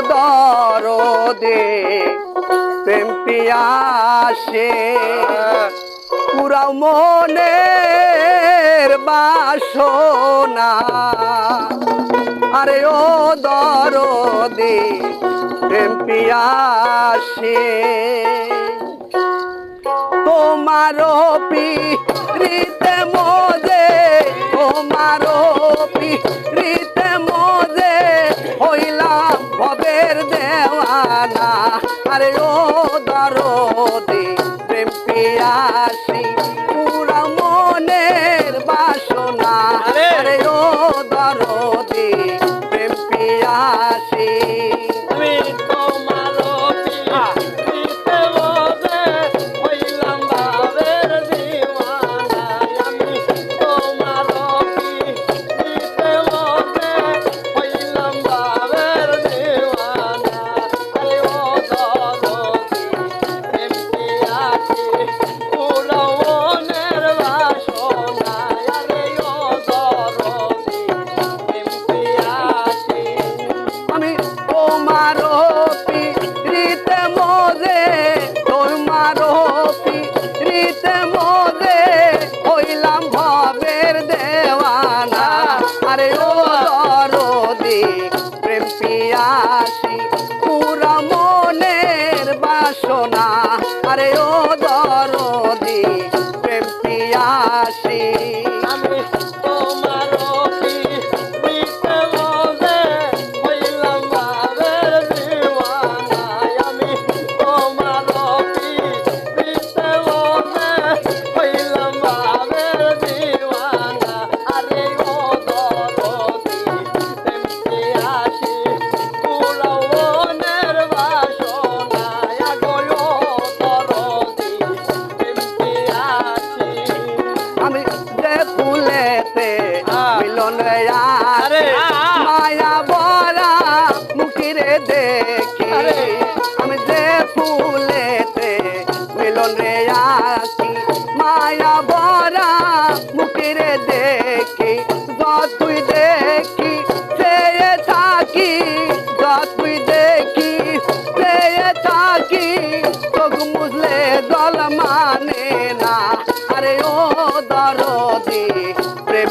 দরদে, প্রেম পিয়াসে। পুরাও মনের বাসনা। আরে ও দরদে, প্রেম পিয়াসে। রীতে মজে, তোমার পি পিতে mirar. রে মায়া বরা মুখিরে দেখি। আমি যে ফুলেতে মিলন রে আসি মায়া বরা মুখিরে দেখি। যতুই দেখি সে থাকি যতুই দেখি সে থাকি চোখ মুজলে দল মানে আরে ও দরদি প্রেম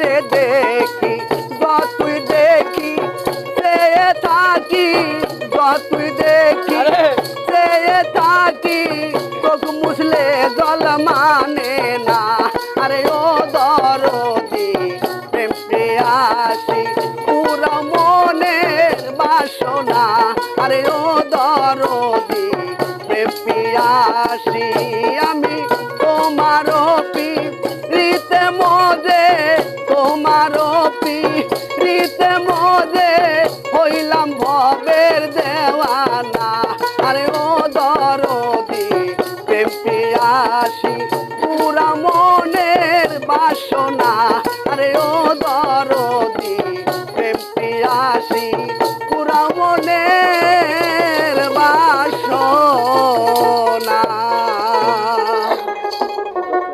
রে দেখি যতই দেখি সে থাকি যতই দেখি সে থাকি তোকে মুসলে জল মানে বড়